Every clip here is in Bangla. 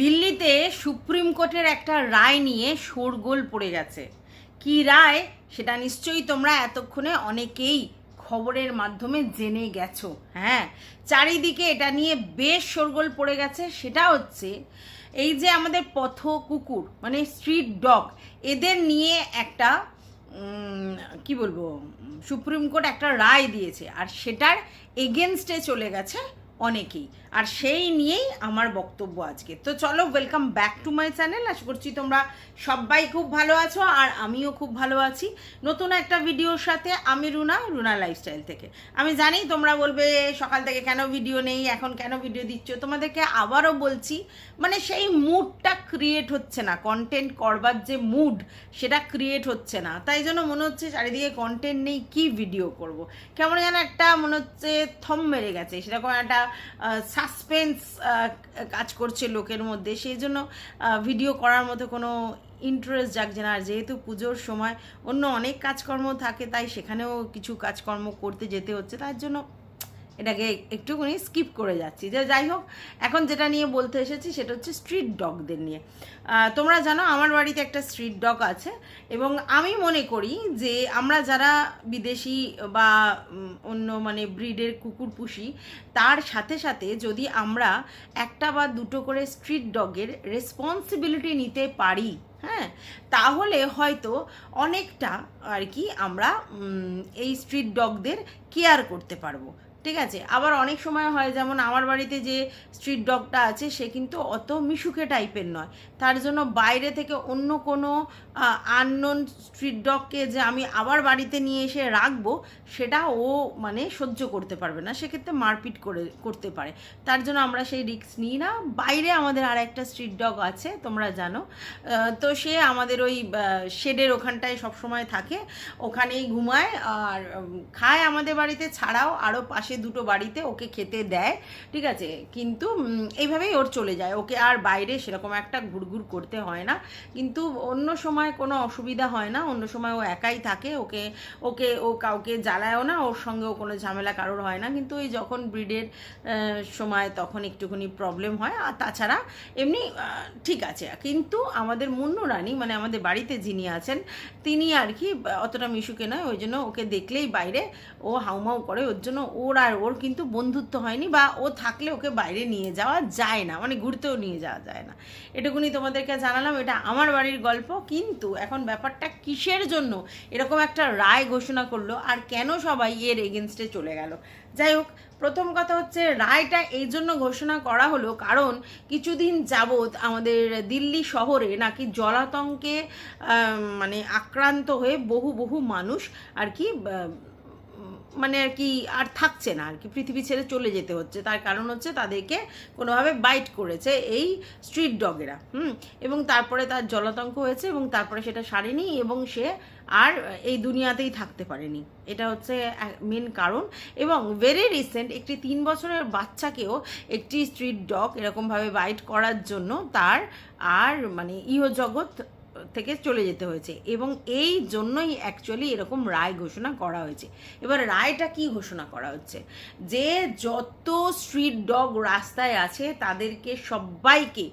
দিল্লিতে সুপ্রিম কোর্টের একটা রায় নিয়ে শোরগোল পড়ে গেছে। কি রায়? সেটা নিশ্চয়ই তোমরা এতক্ষণে অনেকেই খবরের মাধ্যমে জেনে গেছো। হ্যাঁ চারিদিকে এটা নিয়ে বেশ শোরগোল পড়ে গেছে। সেটা হচ্ছে, এই যে আমাদের পথ কুকুর মানে স্ট্রিট ডগ, এদের নিয়ে একটা কি বলব, সুপ্রিম কোর্ট একটা রায় দিয়েছে। আর সেটার এগেনস্টে চলে গেছে অনেকেই। আর সেই নিয়েই আমার বক্তব্য আজকে। তো চলো welcome back to my channel আশা করছি তোমরা সবাই খুব ভালো আছো আর আমিও খুব ভালো আছি। নতুন একটা ভিডিওর সাথে আমি রুনা রুনা লাইফস্টাইল থেকে। আমি জানি তোমরা বলবে, সকাল থেকে কেন ভিডিও নেই, এখন কেন ভিডিও দিচ্ছ? তোমাদেরকে আবারও বলছি মানে সেই মুডটা ক্রিয়েট হচ্ছে না। কন্টেন্ট করবার যে মুড সেটা ক্রিয়েট হচ্ছে না। তাই জন্য মনে হচ্ছে চারিদিকে কন্টেন্ট নেই, কি ভিডিও করব। কেমন যেন একটা মনে হচ্ছে থম মেরে গেছে। সেরকম একটা সাসপেন্স কাজ করছে লোকের মধ্যে। সেই জন্য ভিডিও করার মতো কোনো ইন্টারেস্ট জাগছে না। আর যেহেতু পুজোর সময় অন্য অনেক কাজকর্ম থাকে, তাই সেখানেও কিছু কাজকর্ম করতে যেতে হচ্ছে। তার জন্য এটাকে একটুখানি স্কিপ করে যাচ্ছি। যে যাই হোক, এখন যেটা নিয়ে বলতে এসেছি সেটা হচ্ছে স্ট্রিট ডগদের নিয়ে। তোমরা জানো আমার বাড়িতে একটা স্ট্রিট ডগ আছে এবং আমি মনে করি যে আমরা যারা বিদেশি বা অন্য মানে ব্রিডের কুকুর পুষি, তার সাথে সাথে যদি আমরা একটা বা দুটো করে স্ট্রিট ডগের রেসপন্সিবিলিটি নিতে পারি হ্যাঁ তাহলে হয়তো অনেকটা আর কি আমরা এই স্ট্রিট ডগদের কেয়ার করতে পারব। ঠিক আছে? আবার অনেক সময় হয় যেমন আমার বাড়িতে যে স্ট্রিট ডগটা আছে, সে কিন্তু অত মিশুকে টাইপের নয়। তার জন্য বাইরে থেকে অন্য কোনো আননোন স্ট্রিট ডগকে যে আমি আবার বাড়িতে নিয়ে এসে রাখব, সেটা ও মানে সহ্য করতে পারবে না। সেক্ষেত্রে মারপিট করে, করতে পারে। তার জন্য আমরা সেই রিস্ক নিই না। বাইরে আমাদের আর একটা স্ট্রিট ডগ আছে, তোমরা জানো। তো সে আমাদের ওই শেডের ওখানটায় সবসময় থাকে। ওখানেই ঘুমায় আর খায় আমাদের বাড়িতে, ছাড়াও আরও পাশে দুটো বাড়িতে ওকে খেতে দেয়, ঠিক আছে? কিন্তু এইভাবেই ওর চলে যায়। ওকে আর বাইরে সেরকম একটা ঘুরঘুর করতে হয় না। কিন্তু অন্য সময় কোনো অসুবিধা হয় না। অন্য সময় ও একাই থাকে। ওকে ওকে, ও কাউকে জ্বালায়ও না। ওর সঙ্গেও কোনো ঝামেলা কারোর হয় না। কিন্তু ওই যখন ব্রিডের সময় তখন একটুখানি প্রবলেম হয়। আর তাছাড়া এমনি ঠিক আছে। কিন্তু আমাদের মুন্নু রানী মানে আমাদের বাড়িতে যিনি আছেন, তিনি আর কি অতটা মিশুকে নয়। ওই জন্য ওকে দেখলেই বাইরে ও হাউমাউ করে। ওর জন্য ওর আর ওর কিন্তু বন্ধুত্ব হয়নি বা ও থাকলে ওকে বাইরে নিয়ে যাওয়া যায় না মানে ঘুরতেও নিয়ে যাওয়া যায় না। এটুকুনি তোমাদেরকে জানালাম, এটা আমার বাড়ির গল্প। কিন্তু এখন ব্যাপারটা কিসের জন্য? এরকম একটা রায় ঘোষণা করল আর কেন সবাই এর এগেনস্টে চলে গেল? যাই হোক, প্রথম কথা হচ্ছে রায়টা এই জন্য ঘোষণা করা হলো কারণ কিছুদিন যাবৎ আমাদের দিল্লি শহরে নাকি জলাতঙ্কে মানে আক্রান্ত হয়ে বহু বহু মানুষ আর কি মানে আর কি আর থাকছে না, আর কি পৃথিবী ছেড়ে চলে যেতে হচ্ছে। তার কারণ হচ্ছে তাদেরকে কোনোভাবে বাইট করেছে এই স্ট্রিট ডগেরা হুম? এবং তারপরে তার জলাতঙ্ক হয়েছে এবং তারপরে সেটা সারেনি এবং সে আর এই দুনিয়াতেই থাকতে পারেনি। এটা হচ্ছে মেন কারণ। এবং ভেরি রিসেন্ট একটি তিন বছরের বাচ্চাকেও একটি স্ট্রিট ডগ এরকমভাবে বাইট করার জন্য তার আর মানে ইহজগৎ থেকে চলে যেতে হয়েছে এবং এই জন্যই অ্যাকচুয়ালি এরকম রায় ঘোষণা করা হয়েছে। এবার রায়টা কি ঘোষণা করা হচ্ছে? যে যত স্ট্রিট ডগ রাস্তায় আছে, তাদেরকে সবাইকে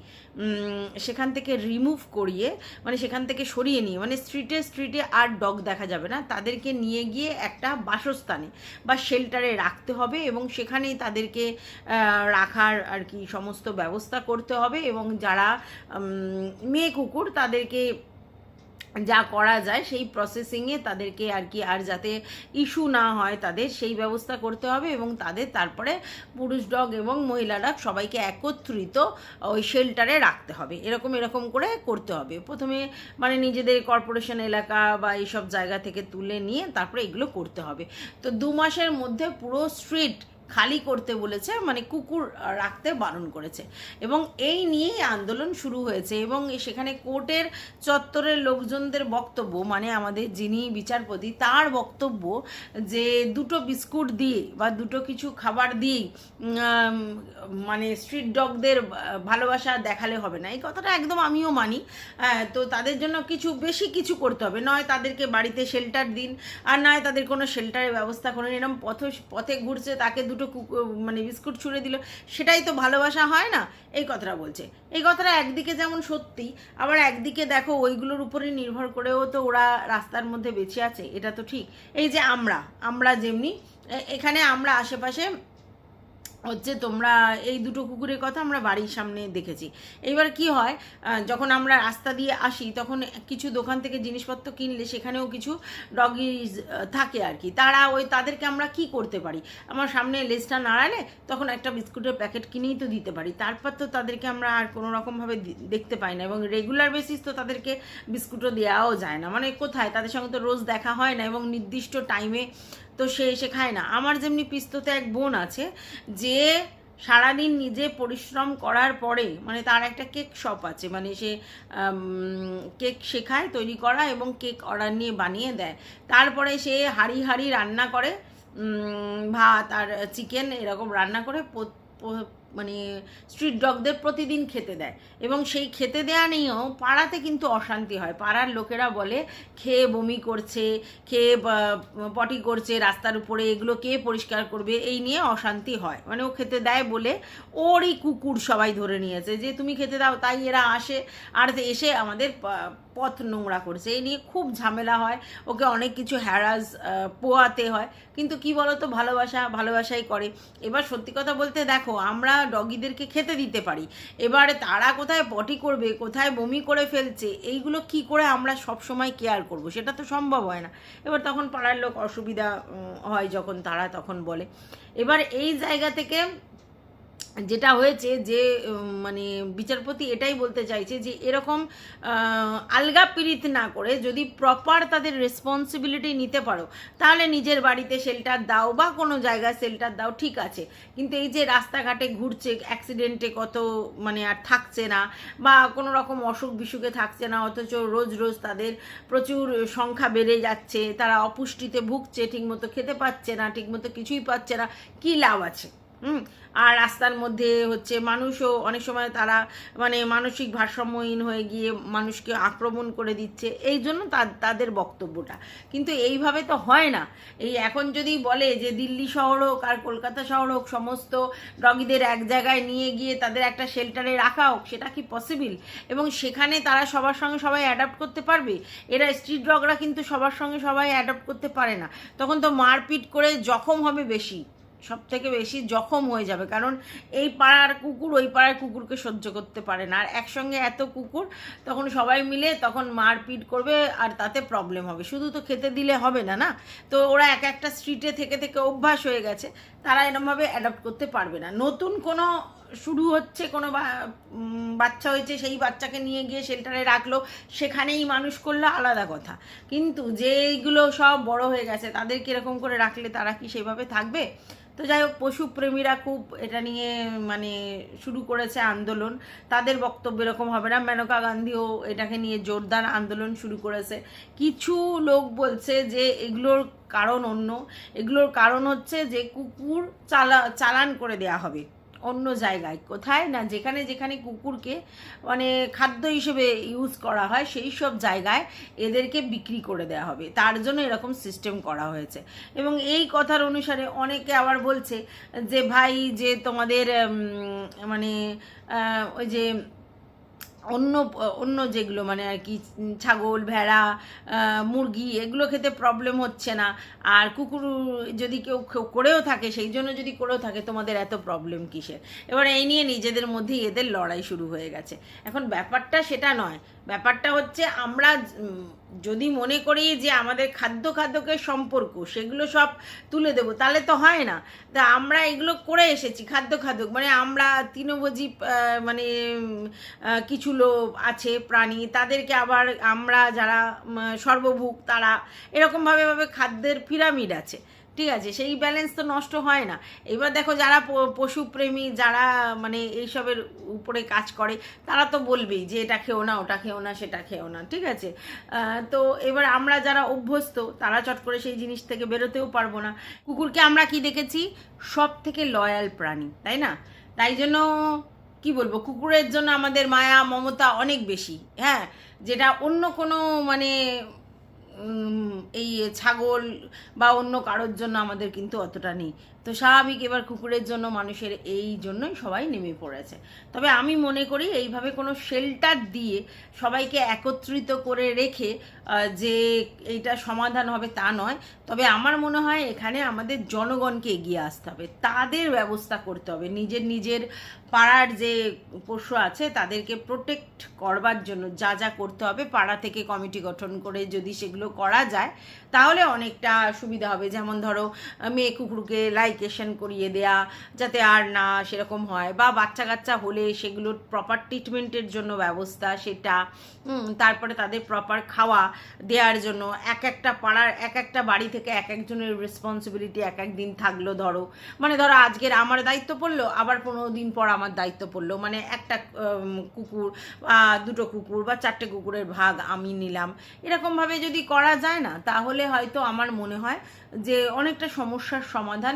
সেখান থেকে রিমুভ করিয়ে মানে সেখান থেকে সরিয়ে নিয়ে মানে স্ট্রিটে স্ট্রিটে আর ডগ দেখা যাবে না, তাদেরকে নিয়ে গিয়ে একটা বাসস্থানে বা শেল্টারে রাখতে হবে এবং সেখানেই তাদেরকে রাখার আর কি সমস্ত ব্যবস্থা করতে হবে এবং যারা মেয়ে কুকুর তাদেরকে যা করা যায়, সেই প্রসেসিংয়ে তাদেরকে আর কি, আর যাতে ইস্যু না হয়, তাদের সেই ব্যবস্থা করতে হবে এবং তাদের তারপরে পুরুষ ডগ এবং মহিলা ডগ সবাইকে একত্রিত ওই শেল্টারে রাখতে হবে। এরকম এরকম করে করতে হবে। প্রথমে মানে নিজেদের কর্পোরেশন এলাকা বা এইসব জায়গা থেকে তুলে নিয়ে তারপরে এগুলো করতে হবে। তো দু মাসের মধ্যে পুরো স্ট্রিট খালি করতে বলেছে মানে কুকুর রাখতে বারণ করেছে। এবং এই নিয়েই আন্দোলন শুরু হয়েছে। এবং সেখানে কোর্টের চত্বরের লোকজনদের বক্তব্য মানে আমাদের যিনি বিচারপতি তার বক্তব্য যে দুটো বিস্কুট দিয়ে বা দুটো কিছু খাবার দিয়েই মানে স্ট্রিট ডগদের ভালোবাসা দেখালে হবে না। এই কথাটা একদম আমিও মানি। হ্যাঁ, তো তাদের জন্য কিছু বেশি কিছু করতে হবে। নয় তাদেরকে বাড়িতে শেল্টার দিন আর নয় তাদের কোনো শেল্টারের ব্যবস্থা করুন। এরকম পথ পথে ঘুরছে তাকে দুটো দুটো মানে বিস্কুট ছুঁড়ে দিল, সেটাই তো ভালোবাসা হয় না? এই কথাটা বলছে। এই কথাটা একদিকে যেমন সত্যি, আবার একদিকে দেখো ওইগুলোর উপরে নির্ভর করেও তো ওরা রাস্তার মধ্যে বেঁচে আছে, এটা তো ঠিক। এই যে আমরা আমরা যেমনি এখানে আমরা আশেপাশে হচ্ছে তোমরা এই দুটো কুকুরের কথা আমরা বাড়ির সামনে দেখেছি। এইবার কি হয় যখন আমরা রাস্তা দিয়ে আসি, তখন কিছু দোকান থেকে জিনিসপত্র কিনলে সেখানেও কিছু ডগিজ থাকে আর কি। তারা ওই তাদেরকে আমরা কি করতে পারি? আমার সামনে লেজটা নাড়ালে তখন একটা বিস্কুটের প্যাকেট কিনেই তো দিতে পারি। তারপর তো তাদেরকে আমরা আর কোনো রকমভাবে দেখতে পাই না। এবং রেগুলার বেসিস তো তাদেরকে বিস্কুটও দেওয়াও যায় না। মানে কোথায়? তাদের সঙ্গে তো রোজ দেখা হয় না এবং নির্দিষ্ট টাইমে তো সে এসে খায় না। আমার যেমনি পিস্ততে এক বোন আছে, যে সারাদিন নিজে পরিশ্রম করার পরে মানে তার একটা কেক শপ আছে মানে সে কেক শেখায়, তৈরি করা এবং কেক অর্ডার নিয়ে বানিয়ে দেয়। তারপরে সে হাড়ি হাড়ি রান্না করে ভাত আর চিকেন এরকম রান্না করে মানে স্ট্রিট ডগদের প্রতিদিন খেতে দেয়। এবং সেই খেতে দেয়া নিয়েও পাড়াতে কিন্তু অশান্তি হয়। পাড়ার লোকেরা বলে, খেয়ে বমি করছে, খেয়ে পটি করছে, রাস্তার উপরে এগুলো কে পরিষ্কার করবে? এই নিয়ে অশান্তি হয়। মানে ও খেতে দেয় বলে ওরই কুকুর সবাই ধরে নিয়েছে যে, তুমি খেতে দাও। তাই এরা আসে। আর এসে আমাদের পথ নোংরা করছে। এই নিয়ে খুব ঝামেলা হয়। ওকে অনেক কিছু হ্যারাস পোয়াতে হয়। কিন্তু কি বলতো, ভালোবাসা, ভালোবাসাই করে। এবার সত্যি কথা বলতে দেখো, আমরা ডগিদেরকে খেতে দিতে পারি। এবারে তারা কোথায় পটি করবে, কোথায় বমি করে ফেলছে, এইগুলো কি করে আমরা সব সময় কেয়ার করব? সেটা তো সম্ভব হয় না। এবার তখন পাড়ার লোক অসুবিধা হয় যখন তারা তখন বলে। এবার এই জায়গা থেকে যেটা হয়েছে যে মানে বিচারপতি এটাই বলতে চাইছে যে, এরকম আলগা পীড়িত না করে যদি প্রপার তাদের রেসপন্সিবিলিটি নিতে পারো, তাহলে নিজের বাড়িতে শেল্টার দাও বা কোনো জায়গায় শেল্টার দাও, ঠিক আছে। কিন্তু এই যে রাস্তাঘাটে ঘুরছে অ্যাক্সিডেন্টে কত মানে আর থাকছে না, বা কোনো রকম অসুখ বিসুখে থাকছে না, অথচ রোজ রোজ তাদের প্রচুর সংখ্যা বেড়ে যাচ্ছে, তারা অপুষ্টিতে ভুগছে, ঠিকমতো খেতে পাচ্ছে না, ঠিকমতো কিছুই পাচ্ছে না, কী লাভ আছে? আর রাস্তার মধ্যে হচ্ছে মানুষও অনেক সময় তারা মানে মানসিক ভারসাম্যহীন হয়ে গিয়ে মানুষকে আক্রমণ করে দিচ্ছে, এই জন্য তাদের বক্তব্যটা। কিন্তু এইভাবে তো হয় না। এই এখন যদি বলে যে দিল্লি শহর হোক আর কলকাতা শহর হোক, সমস্ত ডগিদের এক জায়গায় নিয়ে গিয়ে তাদের একটা শেল্টারে রাখা হোক, সেটা কি পসিবল এবং সেখানে তারা সবার সঙ্গে সবাই অ্যাডাপ্ট করতে পারবে? এরা স্ট্রিট ডগরা কিন্তু সবার সঙ্গে সবাই অ্যাডাপ্ট করতে পারে না। তখন তো মারপিট করে জখম হবে বেশি। সব থেকে বেশি জখম হয়ে যাবে। কারণ এই পাড়ার কুকুর ওই পাড়ার কুকুরকে সহ্য করতে পারে না। আর একসঙ্গে এত কুকুর, তখন সবাই মিলে তখন মারপিট করবে আর তাতে প্রবলেম হবে। শুধু তো খেতে দিলে হবে না না? তো ওরা এক একটা স্ট্রিটে থেকে থেকে অভ্যাস হয়ে গেছে। তারা এরমভাবে অ্যাডাপ্ট করতে পারবে না। নতুন কোনো শুরু হচ্ছে, কোনো বাচ্চা হয়েছে, সেই বাচ্চাকে নিয়ে গিয়ে শেল্টারে রাখল, সেখানেই মানুষ করল, আলাদা কথা। কিন্তু যেইগুলো সব বড় হয়ে গেছে তাদের কীরকম করে রাখলে তারা কি সেভাবে থাকবে? তো যাই হোক পশুপ্রেমীরা খুব এটা নিয়ে মানে শুরু করেছে আন্দোলন। তাদের বক্তব্য এরকম হবে না। মেনকা গান্ধীও এটাকে নিয়ে জোরদার আন্দোলন শুরু করেছে। কিছু লোক বলছে যে এগুলোর কারণ অন্য। এগুলোর কারণ হচ্ছে যে কুকুর চালা, চালান করে দেয়া হবে। অন্য জায়গায়। কোথায়? না, যেখানে যেখানে কুকুরকে মানে খাদ্য হিসেবে ইউজ করা হয়, সেই সব জায়গায় এদেরকে বিক্রি করে দেওয়া হবে। তার জন্য এরকম সিস্টেম করা হয়েছে। এবং এই কথার অনুসারে অনেকে আবার বলছে যে, ভাই, যে তোমাদের মানে ওই যে অন্য অন্য যেগুলো মানে আর কি, ছাগল, ভেড়া মুরগি, এগুলো খেতে প্রবলেম হচ্ছে না। আর কুকুর যদি কেউ করেও থাকে, সেই জন্য যদি করেও থাকে, তোমাদের এত প্রবলেম কিসের? এবার এই নিয়ে নিজেদের মধ্যেই এদের লড়াই শুরু হয়ে গেছে। এখন ব্যাপারটা সেটা নয়। ব্যাপারটা হচ্ছে আমরা যদি মনে করি যে আমাদের খাদ্য খাদ্যকে সম্পর্ক, সেগুলো সব তুলে দেবো, তাহলে তো হয় না। তা আমরা এগুলো করে এসেছি, খাদ্য খাদ্য মানে আমরা তৃণভোজী মানে কিছু লোক আছে, প্রাণী, তাদেরকে আবার আমরা যারা সর্বভুক তারা এরকমভাবে ভাবে খাদ্যের পিরামিড আছে। ঠিক আছে, সেই ব্যালেন্স তো নষ্ট হয় না। এবার দেখো যারা পশুপ্রেমী, যারা মানে এইসবের উপরে কাজ করে, তারা তো বলবেই যে এটা খেও না, ওটা খেও না, সেটা খেও না, ঠিক আছে? তো এবার আমরা যারা অভ্যস্ত, তারা চট করে সেই জিনিস থেকে বেরোতেও পারব না। কুকুরকে আমরা কি দেখেছি? সব থেকে লয়াল প্রাণী, তাই না? তাই জন্য কি বলব, কুকুরের জন্য আমাদের মায়া, মমতা অনেক বেশি হ্যাঁ? যেটা অন্য কোনো মানে এই ছাগল বা অন্য কারোর জন্য আমাদের কিন্তু অতটা নেই। তো স্বাভাবিক এবার কুকুরের জন্য মানুষের এই জন্যই সবাই নেমে পড়েছে। তবে আমি মনে করি এইভাবে কোনো শেল্টার দিয়ে সবাইকে একত্রিত করে রেখে যে এইটা সমাধান হবে তা নয়। তবে আমার মনে হয় এখানে আমাদের জনগণকে এগিয়ে আসতে হবে। তাদের ব্যবস্থা করতে হবে। নিজের নিজের পাড়ার যে পশু আছে তাদেরকে প্রোটেক্ট করবার জন্য যা যা করতে হবে। পাড়া থেকে কমিটি গঠন করে যদি সেগুলো করা যায়, তাহলে অনেকটা সুবিধা হবে। যেমন ধরো, মেয়ে কুকুরকে লাইকেশন করিয়ে দেয়া যাতে আর না সেরকম হয়। বা বাচ্চা কাচ্চা হলে সেগুলোর প্রপার ট্রিটমেন্টের জন্য ব্যবস্থা সেটা তারপরে তাদের প্রপার খাওয়া দেওয়ার জন্য এক একটা পাড়ার, এক একটা বাড়ি থেকে এক একজনের রেসপন্সিবিলিটি এক এক দিন থাকল ধরো। মানে ধরো আজকের আমার দায়িত্ব পড়ল, আবার পনেরো দিন পর আমার দায়িত্ব পড়ল। মানে একটা কুকুর বা দুটো কুকুর বা চারটে কুকুরের ভাগ আমি নিলাম। এরকমভাবে যদি করা যায় না, তাহলে হয়তো আমার মনে হয় যে অনেকটা সমস্যার সমাধান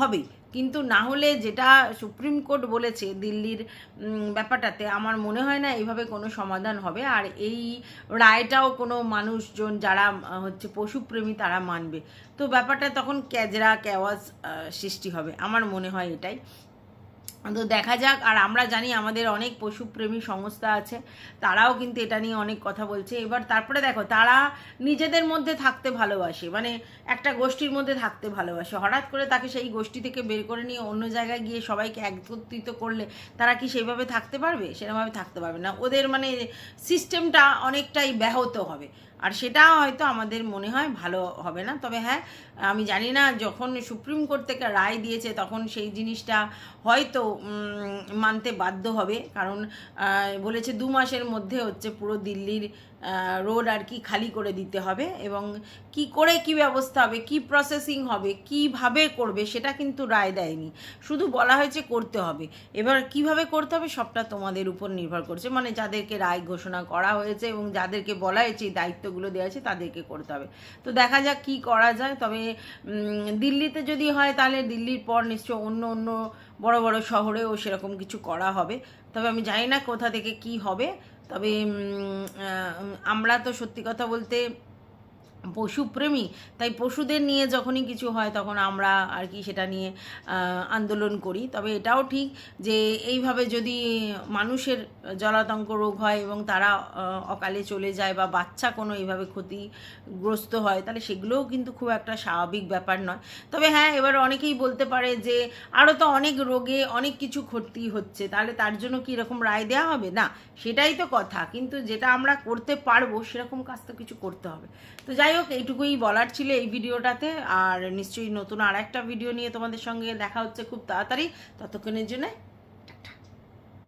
হবেই। হবে কিন্তু না হলে যেটা সুপ্রিম কোর্ট বলেছে দিল্লির ব্যাপারটাতে, আমার মনে হয় না এইভাবে কোনো সমাধান হবে। আর এই রায়টাও কোনো মানুষজন যারা হচ্ছে পশুপ্রেমী তারা মানবে। তো ব্যাপারটা তখন ক্যাজরা ক্যাওয়াজ সৃষ্টি হবে। আমার মনে হয় এটাই। তো দেখা যাক, আর আমরা জানি আমাদের অনেক পশুপ্রেমী সংস্থা আছে, তারাও কিন্তু এটা নিয়ে অনেক কথা বলছে। এবার তারপরে দেখো, তারা নিজেদের মধ্যে থাকতে ভালোবাসে মানে একটা গোষ্ঠীর মধ্যে থাকতে ভালোবাসে। হঠাৎ করে তাকে সেই গোষ্ঠী থেকে বের করে নিয়ে অন্য জায়গায় গিয়ে সবাইকে একত্রিত করলে তারা কি সেইভাবে থাকতে পারবে? সেরকমভাবে থাকতে পারবে না। ওদের মানে সিস্টেমটা অনেকটাই ব্যাহত হবে। আর সেটা হয়তো আমাদের মনে হয় ভালো হবে না। তবে হ্যাঁ আমি জানি না যখন সুপ্রিম কোর্ট থেকে রায় দিয়েছে তখন সেই জিনিসটা হয়তো মানতে বাধ্য হবে। কারণ বলেছে দু মাসের মধ্যে হচ্ছে পুরো দিল্লির রোড আর কি খালি করে দিতে হবে এবং কি করে কি ব্যবস্থা হবে, কি প্রসেসিং হবে, কীভাবে করবে সেটা কিন্তু রায় দেয়নি। শুধু বলা হয়েছে করতে হবে। এবার কীভাবে করতে হবে সবটা তোমাদের উপর নির্ভর করছে। মানে যাদেরকে রায় ঘোষণা করা হয়েছে এবং যাদেরকে বলা হয়েছে এই দায়িত্বগুলো দেওয়া আছে তাদেরকে করতে হবে। তো দেখা যাক কি করা যায়। তবে দিল্লিতে যদি হয় তাহলে দিল্লির পর নিশ্চয় অন্য অন্য বড় বড় শহরেও সেরকম কিছু করা হবে। তবে আমি জানি না কোথা থেকে কি হবে। তবে আমরা তো সত্যি কথা বলতে পশুপ্রেমী তাই পশুদের নিয়ে যখনই কিছু হয় তখন আমরা আর কি সেটা নিয়ে আন্দোলন করি। তবে এটাও ঠিক যে এইভাবে যদি মানুষের জলাতঙ্ক রোগ হয় এবং তারা অকালে চলে যায় বা বাচ্চা কোনো এইভাবে ক্ষতিগ্রস্ত হয়, তাহলে সেগুলোও কিন্তু খুব একটা স্বাভাবিক ব্যাপার নয়। তবে হ্যাঁ এবার অনেকেই বলতে পারে যে আরও তো অনেক রোগে অনেক কিছু ক্ষতি হচ্ছে, তাহলে তার জন্য কি এরকম রায় দেওয়া হবে? না, সেটাই তো কথা। কিন্তু যেটা আমরা করতে পারব সেরকম কাজ তো কিছু করতে হবে। তো যাই হোক, এইটুকুই বলার ছিল এই ভিডিওটাতে। আর নিশ্চয়ই নতুন আর একটা ভিডিও নিয়ে তোমাদের সঙ্গে দেখা হচ্ছে খুব তাড়াতাড়ি। ততক্ষণের জন্য